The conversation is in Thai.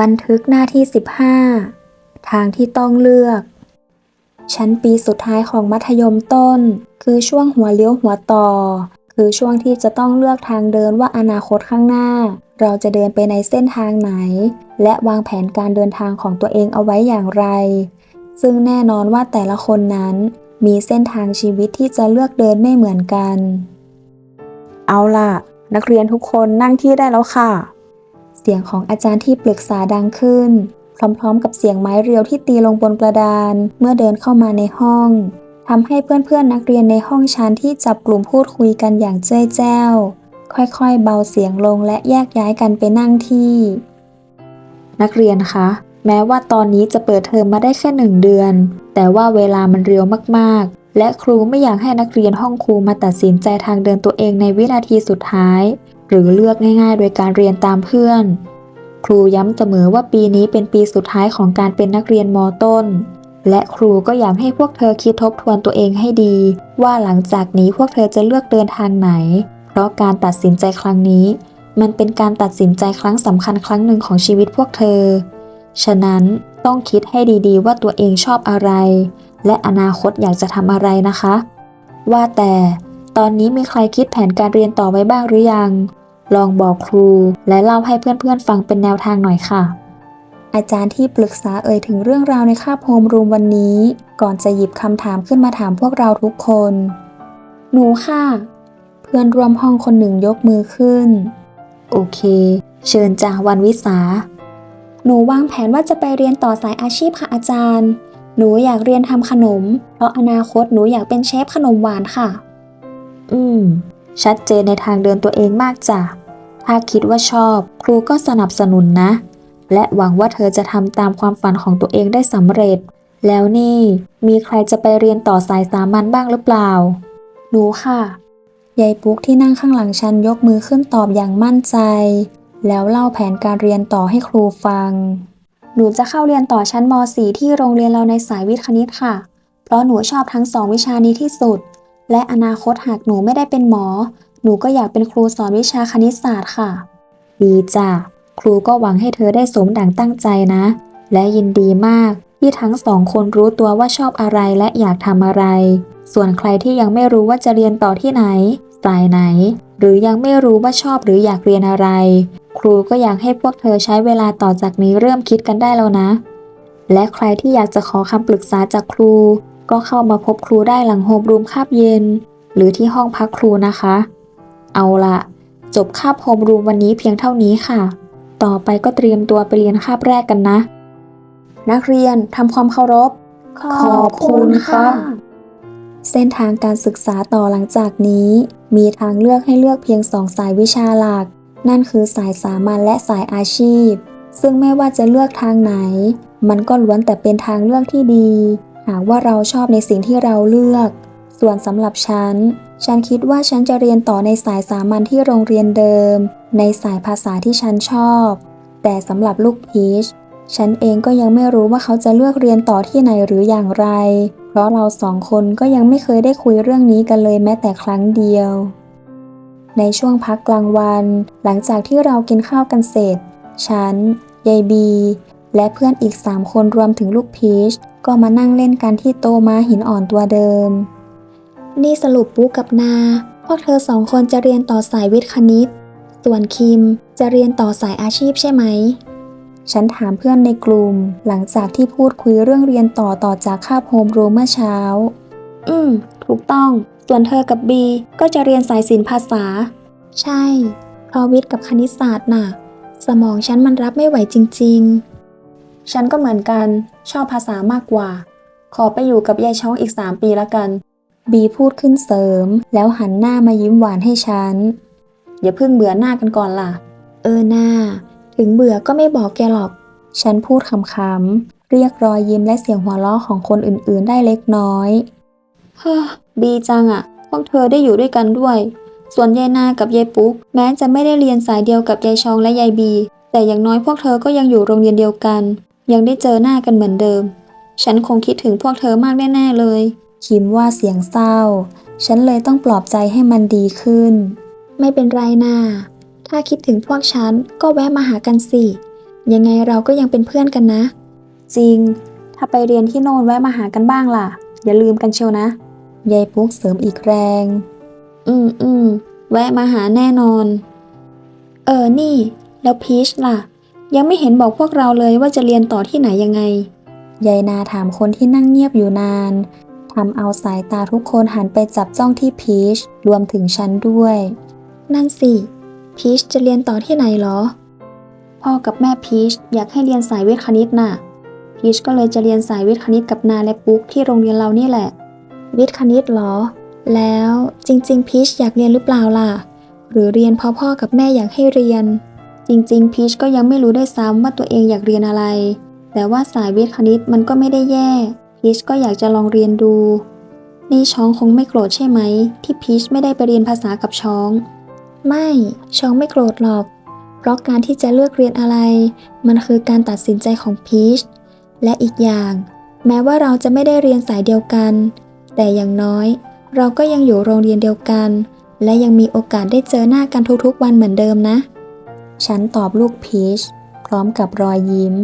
บันทึกหน้าที่ 15 ทางที่ต้องเลือก ชั้นปีสุดท้ายของมัธยมต้น คือช่วงหัวเลี้ยวหัวต่อ คือช่วงที่จะต้องเลือกทางเดินว่าอนาคตข้างหน้า เราจะเดินไปในเส้นทางไหน และวางแผนการเดินทางของตัวเองเอาไว้อย่างไร ซึ่งแน่นอนว่าแต่ละคนนั้น มีเส้นทางชีวิตที่จะเลือกเดินไม่เหมือนกัน เอาล่ะ นักเรียนทุกคนนั่งที่ได้แล้วค่ะ เสียงของอาจารย์ที่ปรึกษาดังขึ้น พร้อมๆ กับเสียงไม้เรียวที่ตีลงบนกระดาน เมื่อเดินเข้ามาในห้องทำให้เพื่อนๆนักเรียนในห้องชั้นที่จับกลุ่มพูดคุยกันอย่างเจ้ยแจ้ว ค่อยๆ เบาเสียงลงและแยกย้ายกันไปนั่งที่ นักเรียนคะ แม้ว่าตอนนี้จะเปิดเทอมมาได้แค่หนึ่งเดือน แต่ว่าเวลามันเร็วมากๆ และครูไม่อยากให้นักเรียนห้องครูมาตัดสินใจทางเดินตัวเองในวินาทีสุดท้าย หรือเลือกง่ายๆ โดยการเรียนตามเพื่อน ครูย้ำเสมอว่าปีนี้เป็นปีสุดท้ายของการเป็นนักเรียนมต้น และครูก็อยากให้พวกเธอคิดทบทวนตัวเองให้ดี ว่าหลังจากนี้พวกเธอจะเลือกเดินทางไหน เพราะการตัดสินใจครั้งนี้ มันเป็นการตัดสินใจครั้งสำคัญครั้งหนึ่งของชีวิตพวกเธอ ฉะนั้นต้องคิดให้ดีๆ ว่าตัวเองชอบอะไร และอนาคตอยากจะทำอะไรนะคะ ว่าแต่ตอนนี้มีใครคิดแผนการเรียนต่อไว้บ้างหรือยัง ลองบอกครู และเล่าให้เพื่อนๆฟังเป็นแนวทางหน่อยค่ะ อาจารย์ที่ปรึกษาเอ่ยถึงเรื่องราวในคาบโฮมรูมวันนี้ ก่อนจะหยิบคำถามขึ้นมาถามพวกเราทุกคน หนูค่ะ เพื่อนร่วมห้องคนหนึ่งยกมือขึ้น โอเค เชิญจ้าวันวิสา หนูวางแผนว่าจะไปเรียนต่อสายอาชีพค่ะอาจารย์ หนูอยากเรียนทำขนม เพราะอนาคตหนูอยากเป็นเชฟขนมหวานค่ะ อืม ชัดเจนในทางเดินตัวเองมากจ้ะ ถ้าคิดว่าชอบ ครูก็สนับสนุนนะ และหวังว่าเธอจะทำตามความฝันของตัวเองได้สำเร็จ แล้วนี่ มีใครจะไปเรียนต่อสายสามัญบ้างหรือเปล่า หนูค่ะ ยายปุ๊กที่นั่งข้างหลังฉันยกมือขึ้นตอบอย่างมั่นใจ แล้วเล่าแผนการเรียนต่อให้ครูฟัง หนูจะเข้าเรียนต่อชั้นม .4 ที่โรงเรียนเราในสายวิทย์คณิตค่ะ เพราะหนูชอบทั้งสองวิชานี้ที่สุด และอนาคตหากหนูไม่ได้เป็นหมอ หนูก็อยากเป็นครูสอนวิชาคณิตศาสตร์ค่ะ ดีจ้ะ ครูก็หวังให้เธอได้สมดังตั้งใจนะ และยินดีมากที่ทั้งสองคนรู้ตัวว่าชอบอะไรและอยากทำอะไร ส่วนใครที่ยังไม่รู้ว่าจะเรียนต่อที่ไหน สายไหน หรือยังไม่รู้ว่าชอบหรืออยากเรียนอะไร ครูก็อยากให้พวกเธอใช้เวลาต่อจากนี้เริ่มคิดกันได้แล้วนะ และใครที่อยากจะขอคำปรึกษาจากครู ก็เข้ามาพบครูได้หลังโฮมรูมคาบเย็น หรือที่ห้องพักครูนะคะ เอาละจบคาบโฮมรูมวันนี้เพียงเท่านี้ค่ะ ต่อไปก็เตรียมตัวไปเรียนคาบแรกกันนะ นักเรียนทำความเคารพ ขอบคุณค่ะ เส้นทางการศึกษาต่อหลังจากนี้ มีทางเลือกให้เลือกเพียงสองสายวิชาหลัก นั่นคือสายสามัญและสายอาชีพ ซึ่งไม่ว่าจะเลือกทางไหน มันก็ล้วนแต่เป็นทางเลือกที่ดี หากว่าเราชอบในสิ่งที่เราเลือก ส่วนสำหรับฉัน ฉันคิดว่าฉันจะเรียนต่อในสายสามัญที่โรงเรียนเดิม ในสายภาษาที่ฉันชอบ แต่สำหรับลูกพีช ฉันเองก็ยังไม่รู้ว่าเขาจะเลือกเรียนต่อที่ไหนหรืออย่างไร เพราะเราสองคนก็ยังไม่เคยได้คุยเรื่องนี้กันเลยแม้แต่ครั้งเดียว ในช่วงพักกลางวัน หลังจากที่เรากินข้าวกันเสร็จ ฉัน ยายบี และเพื่อนอีกสามคนรวมถึงลูกพีชก็มานั่งเล่นกันที่โต๊ะม้าหินอ่อนตัวเดิม นี่สรุปปุ๊กกับนา พวกเธอสองคนจะเรียนต่อสายวิทย์คณิต ส่วนคิมจะเรียนต่อสายอาชีพใช่ไหม ฉันถามเพื่อนในกลุ่ม หลังจากที่พูดคุยเรื่องเรียนต่อต่อจากคาบโฮมรูมเมื่อเช้า อืม ถูกต้อง ส่วนเธอกับบีก็จะเรียนสายศิลปภาษา ใช่ เพราะวิทย์กับคณิตศาสตร์น่ะ สมองฉันมันรับไม่ไหวจริง ๆ ฉันก็เหมือนกัน ชอบภาษามากกว่า ขอไปอยู่กับยายช่องอีก3ปีละกัน บีพูดขึ้นเสริม แล้วหันหน้ามายิ้มหวานให้ฉัน อย่าเพิ่งเบื่อหน้ากันก่อนล่ะ เออหน้า ถึงเบื่อก็ไม่บอกแกหรอก ฉันพูดคำๆเรียกรอยยิ้มและเสียงหัวเราะของคนอื่นๆ ได้เล็กน้อยเฮ้อดีจังอะพวกเธอได้อยู่ด้วยกันด้วย ส่วนยายนากับยายปุ๊ก แม้จะไม่ได้เรียนสายเดียวกับยายชองและยายบี แต่อย่างน้อยพวกเธอก็ยังอยู่โรงเรียนเดียวกัน ยังได้เจอหน้ากันเหมือนเดิม ฉันคงคิดถึงพวกเธอมากแน่ๆเลย คิมว่าเสียงเศร้า ฉันเลยต้องปลอบใจให้มันดีขึ้น ไม่เป็นไรนาถ้าคิดถึงพวกฉันก็แวะมาหากันสิ ยังไงเราก็ยังเป็นเพื่อนกันนะ จริง ถ้าไปเรียนที่โน่นแวะมาหากันบ้างล่ะ อย่าลืมกันเชียวนะยายปุ๊กเสริมอีกแรง อืมอืมแวะมาหาแน่นอน เออนี่ แล้วพีชล่ะ ยังไม่เห็นบอกพวกเราเลยว่าจะเรียนต่อที่ไหนยังไงยายนาถามคนที่นั่งเงียบอยู่นาน ทำเอาสายตาทุกคนหันไปจับจ้องที่พีชรวมถึงฉันด้วย นั่นสิ พีชจะเรียนต่อที่ไหนเหรอ พ่อกับแม่พีชอยากให้เรียนสายวิทย์คณิตน่ะ พีชก็เลยจะเรียนสายวิทย์คณิตกับนาและปุ๊กที่โรงเรียนเรานี่แหละ วิทย์คณิตเหรอ แล้วจริง ๆ พีชอยากเรียนหรือเปล่าล่ะ หรือเรียนเพราะพ่อกับแม่อยากให้เรียน จริง ๆ พีชก็ยังไม่รู้ได้วยซ้ำว่าตัวเองอยากเรียนอะไร แต่ว่าสายวิทย์คณิตมันก็ไม่ได้แย่ พีชก็อยากจะลองเรียนดู นี่ช้องคงไม่โกรธใช่ไหม ที่พีชไม่ได้ไปเรียนภาษากับช้อง ไม่ช้องไม่โกรธหรอก เพราะการที่จะเลือกเรียนอะไร มันคือการตัดสินใจของพีชและอีกอย่าง แม้ว่าเราจะไม่ได้เรียนสายเดียวกัน แต่อย่างน้อย เราก็ยังอยู่โรงเรียนเดียวกัน และยังมีโอกาสได้เจอหน้ากันทุกๆวันเหมือนเดิมนะ ฉันตอบลูกพีชพร้อมกับรอยยิ้ม